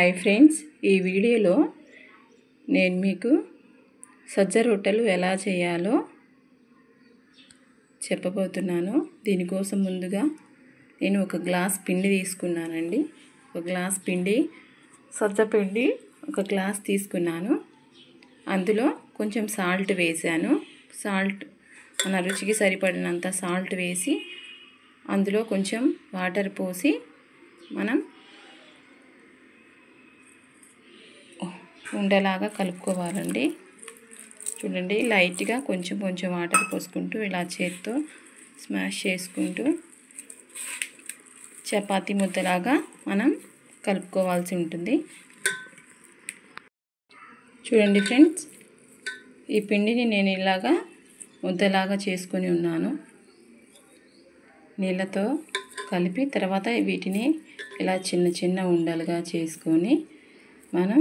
Hi friends ఈ వీడియోలో నేను మీకు సజ్జ రొట్టెలు ఎలా చేయాలో చెప్పబోతున్నాను. దీనికోసం ముందుగా నేను ఒక గ్లాస్ పిండి తీసుకున్నానండి. ఒక గ్లాస్ పిండి సజ్జ పిండి ఒక గ్లాస్ తీసుకున్నాను. అందులో కొంచెం సాల్ట్ వేసాను. సాల్ట్ మన రుచికి సరిపడినంత సాల్ట్ వేసి అందులో కొంచెం వాటర్ పోసి మనం ఉండలాగా కలుపుకోవాలండి. చూడండి లైట్గా కొంచెం కొంచెం వాటర్ పోసుకుంటూ ఇలా చేత్తో స్మాష్ చేసుకుంటూ చపాతీ ముద్దలాగా మనం కలుపుకోవాల్సి ఉంటుంది. చూడండి ఫ్రెండ్స్ ఈ పిండిని నేను ఇలాగా ముద్దలాగా చేసుకొని ఉన్నాను. నీళ్ళతో కలిపి తర్వాత వీటిని ఇలా చిన్న చిన్న ఉండలుగా చేసుకొని మనం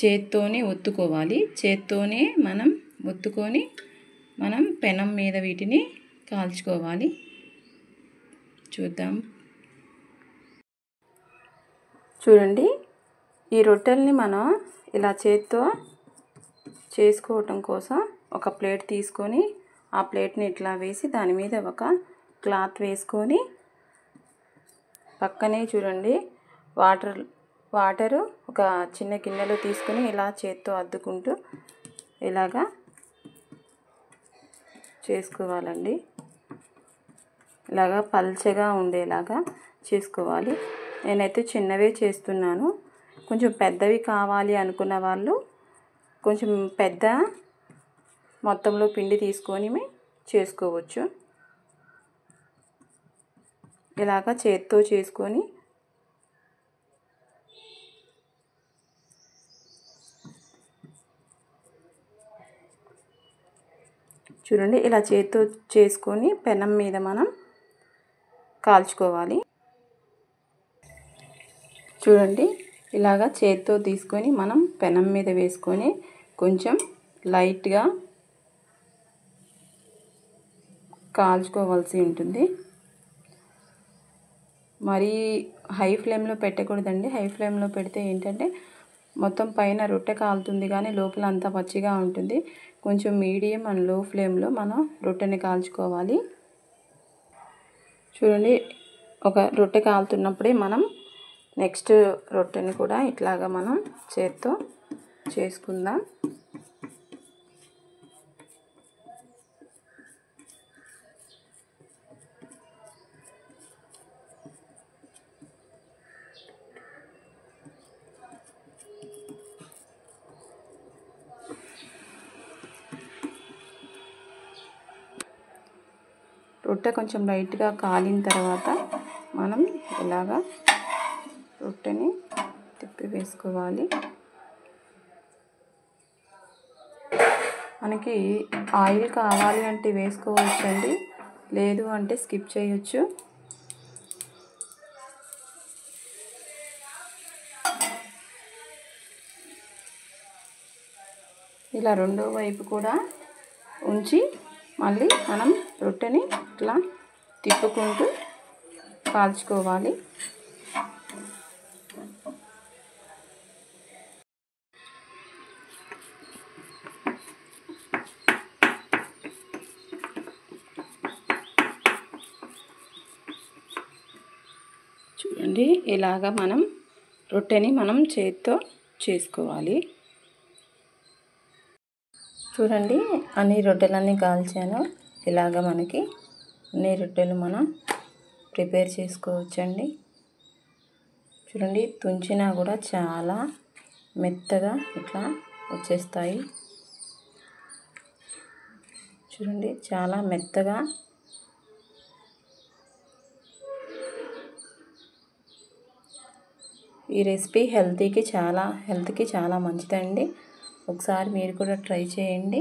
చేత్తోనే ఒత్తుకోవాలి. చేత్తోనే మనం ఒత్తుకొని మనం పెనం మీద వీటిని కాల్చుకోవాలి. చూద్దాం. చూడండి. ఈ రొట్టెల్ని మనం ఇలా చేత్తో చేసుకోవటం కోసం ఒక ప్లేట్ తీసుకొని ఆ ప్లేట్ని ఇట్లా వేసి దాని మీద ఒక క్లాత్ వేసుకొని పక్కనే చూడండి. వాటర్ వాటరు ఒక చిన్న గిన్నెలో తీసుకుని ఇలా చేత్తో అద్దుకుంటూ ఇలాగా చేసుకోవాలండి. ఇలాగా పల్చగా ఉండేలాగా చేసుకోవాలి. నేనైతే చిన్నవే చేస్తున్నాను. కొంచెం పెద్దవి కావాలి అనుకున్న వాళ్ళు కొంచెం పెద్ద మొత్తంలో పిండి తీసుకొని చేసుకోవచ్చు. ఇలాగా చేత్తో చేసుకొని చూడండి ఇలా చేత్తో చేసుకొని పెనం మీద మనం కాల్చుకోవాలి. చూడండి ఇలాగా చేత్తో తీసుకొని మనం పెనం మీద వేసుకొని కొంచెం లైట్గా కాల్చుకోవాల్సి ఉంటుంది. మరీ హై ఫ్లేమ్లో పెట్టకూడదండి. హై ఫ్లేమ్లో పెడితే ఏంటంటే మొత్తం పైన రొట్టె కాలుతుంది కానీ లోపల అంతా పచ్చిగా ఉంటుంది. కొంచెం మీడియం అండ్లో ఫ్లేమ్లో మనం రొట్టెని కాల్చుకోవాలి. చూడండి ఒక రొట్టె కాలుతున్నప్పుడే మనం నెక్స్ట్ రొట్టెని కూడా ఇట్లాగా మనం చేత్తో చేసుకుందాం. రొట్టె కొంచెం లైట్గా కాలిన తర్వాత మనం ఇలాగా రొట్టెని తిప్పి వేసుకోవాలి. మనకి ఆయిల్ కావాలి అంటే వేసుకోవచ్చండి. లేదు అంటే స్కిప్ చేయొచ్చు. ఇలా రెండో వైపు కూడా ఉంచి మళ్ళీ మనం రొట్టెని ఇట్లా తిప్పుకుంటూ కాల్చుకోవాలి. చూడండి ఇలాగ మనం రొట్టెని మనం చేత్తో చేసుకోవాలి. చూడండి అన్ని రొట్టెలన్నీ కాల్చాను. ఇలాగ మనకి అన్ని రొట్టెలు మనం ప్రిపేర్ చేసుకోవచ్చండి. చూడండి తుంచినా కూడా చాలా మెత్తగా ఇట్లా వచ్చేస్తాయి. చూడండి చాలా మెత్తగా ఈ రెసిపీ హెల్తీకి చాలా హెల్త్కి చాలా మంచిదండి. ఒకసారి మీరు కూడా ట్రై చేయండి.